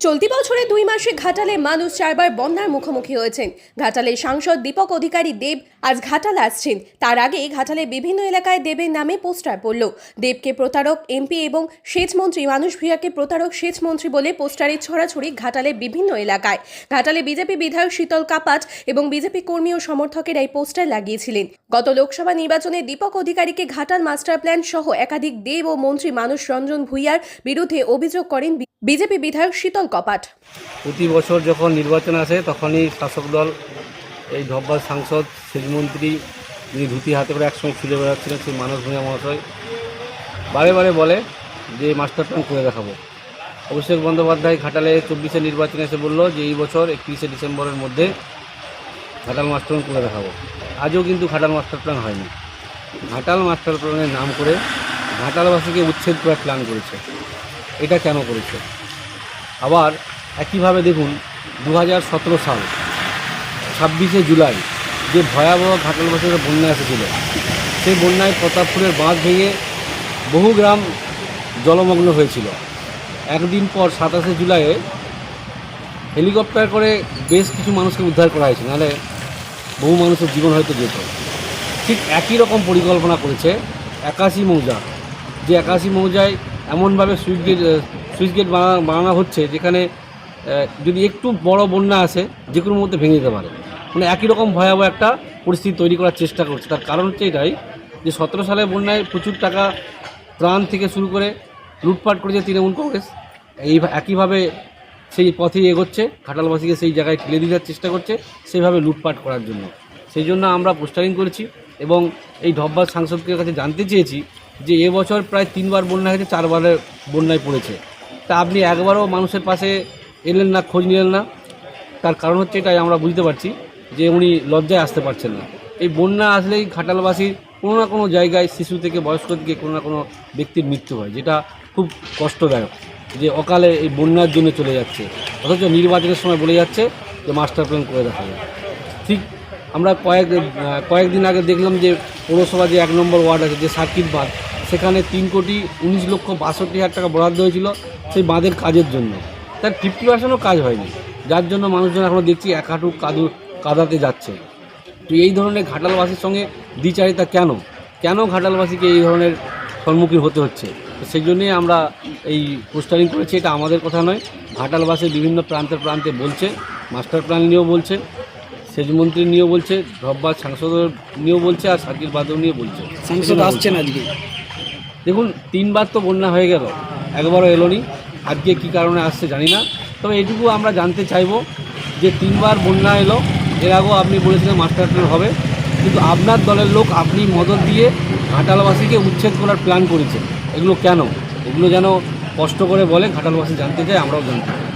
চলতি বছরে দুই মাসে ঘাটালে মানুষ চারবার বন্যার মুখোমুখি হয়েছেন। ঘাটালের সাংসদ দীপক অধিকারী দেব আজ ঘাটাল আসছেন। তার আগে ঘাটালে বিভিন্ন এলাকায় দেবের নামে পোস্টার পড়ল। দেবকে প্রতারক, এমপি এবং সেচমন্ত্রী মানুষ ভূঁইয়াকে প্রতারক, সেচমন্ত্রী বলে পোস্টারে ছড়াছড়ি ঘাটালে বিভিন্ন এলাকায়। ঘাটালে বিজেপি বিধায়ক শীতল কাপাট এবং বিজেপি কর্মী ও সমর্থকেরা এই পোস্টার লাগিয়েছিলেন। গত লোকসভা নির্বাচনে দীপক অধিকারীকে ঘাটাল মাস্টার প্ল্যান সহ একাধিক দেব ও মন্ত্রী মানুষ রঞ্জন ভূঁইয়ার বিরুদ্ধে অভিযোগ করেন বিজেপি বিধায়ক শীতল কপাট। প্রতি বছর যখন নির্বাচন আসে, তখনই শাসক দল, এই ধব্বার সাংসদ সেচমন্ত্রী যিনি ধুতি হাতে করে একসময় ফিরে বেড়াচ্ছিলেন, সেই মানস ভূঁইয়া মহাশয় বারে বারে বলে যে, মাস্টার প্ল্যান করে দেখাবো। অভিষেক বন্দ্যোপাধ্যায় ঘাটালে চব্বিশে নির্বাচনে এসে বলল যে, এই বছর একত্রিশে ডিসেম্বরের মধ্যে ঘাটাল মাস্টার প্ল্যান করে দেখাবো। আজও কিন্তু ঘাটাল মাস্টার প্ল্যান হয়নি। ঘাটাল মাস্টার প্ল্যানের নাম করে ঘাটালবাসীকে উচ্ছেদ করার প্ল্যান করেছে। এটা কেন করেছে? আবার একইভাবে দেখুন দু হাজার সতেরো সাল, ছাব্বিশে জুলাই, যে ভয়াবহ ঘাটাল ঘাটালবাসীর বন্যা এসেছিল, সেই বন্যায় প্রতাপপুরের বাঁধ ভেঙে বহু গ্রাম জলমগ্ন হয়েছিল। একদিন পর সাতাশে জুলাইয়ে হেলিকপ্টার করে বেশ কিছু মানুষকে উদ্ধার করা হয়েছে, নাহলে বহু মানুষের জীবন হয়তো যেত। ঠিক একই রকম পরিকল্পনা করেছে একাশি মৌজা, যে একাশি মৌজায় এমনভাবে সুইচ গেট সুইচ গেট বানানো হচ্ছে যেখানে যদি একটু বড় বন্যা আসে, যে কোনো মধ্যে ভেঙে যেতে পারে। মানে একই রকম ভয়াবহ একটা পরিস্থিতি তৈরি করার চেষ্টা করছে। তার কারণ হচ্ছে এটাই যে সতেরো সালে বন্যায় প্রচুর টাকা ত্রাণ থেকে শুরু করে লুটপাট করেছে তৃণমূল কংগ্রেস। এই একইভাবে সেই পথেই এগোচ্ছে, ঘাটালবাসীকে সেই জায়গায় ঠেলে দেওয়ার চেষ্টা করছে সেইভাবে লুটপাট করার জন্য। সেই জন্য আমরা পোস্টারিং করেছি এবং এই ঢব্বার সাংসদদের কাছে জানতে চেয়েছি যে এবছর প্রায় তিনবার বন্যা হয়েছে চারবারের বন্যায় পড়েছে। তা আপনি একবারও মানুষের পাশে এলেন না, খোঁজ নিলেন না। তার কারণ হচ্ছে এটাই, আমরা বুঝতে পারছি যে উনি লজ্জায় আসতে পারছেন না। এই বন্যা আসলেই ঘাটালবাসীর কোনো না কোনো জায়গায় শিশু থেকে বয়স্ক থেকে কোনো না কোনো ব্যক্তির মৃত্যু হয়, যেটা খুব কষ্টদায়ক যে অকালে এই বন্যার জন্য চলে যাচ্ছে। অথচ নির্বাচনের সময় বলে যাচ্ছে যে মাস্টার প্ল্যান করে দেখা যাবে ঠিক আমরা কয়েক, কয়েকদিন আগে দেখলাম যে পৌরসভা যে এক নম্বর ওয়ার্ড আছে, যে সার্কিট বাঁধ সেখানে তিন কোটি উনিশ লক্ষ বাষট্টি হাজার টাকা বরাদ্দ হয়েছিল সেই বাঁধের কাজের জন্য। তার ফিফটি পার্সেন্টও কাজ হয়নি। যার জন্য মানুষজন এখনও দেখছি এক হাঁটু কাদু কাদাতে যাচ্ছে। তো এই ধরনের ঘাটালবাসীর সঙ্গে দ্বিচারিতা কেন? কেন ঘাটালবাসীকে এই ধরনের সম্মুখীন হতে হচ্ছে? তো সেই জন্যই আমরা এই পোস্টারিং করেছি এটা আমাদের কথা নয়। ঘাটালবাসী বিভিন্ন প্রান্তে প্রান্তে বলছে মাস্টার প্ল্যান নিয়েও বলছে সেচমন্ত্রী নিয়েও বলছে রব্বার সাংসদের নিয়েও বলছে আর সার্কিট বাদও নিয়ে বলছে। সাংসদ আসছেন আজকে। দেখুন, তিনবার তো বন্যা হয়ে গেল, একবারও এলো নি। আজকে কী কারণে আসছে জানি না। তবে এটুকু আমরা জানতে চাইব যে তিনবার বন্যা এলো, এর আগেও আপনি বলেছিলেন মাস্টার হবে। কিন্তু আপনার দলের লোক আপনি মদত দিয়ে ঘাটালবাসীকে উচ্ছেদ করার প্ল্যান করেছেন। এগুলো কেন? এগুলো যেন কষ্ট করে বলে ঘাটালবাসী জানতে চাই আমরাও জানতে চাই।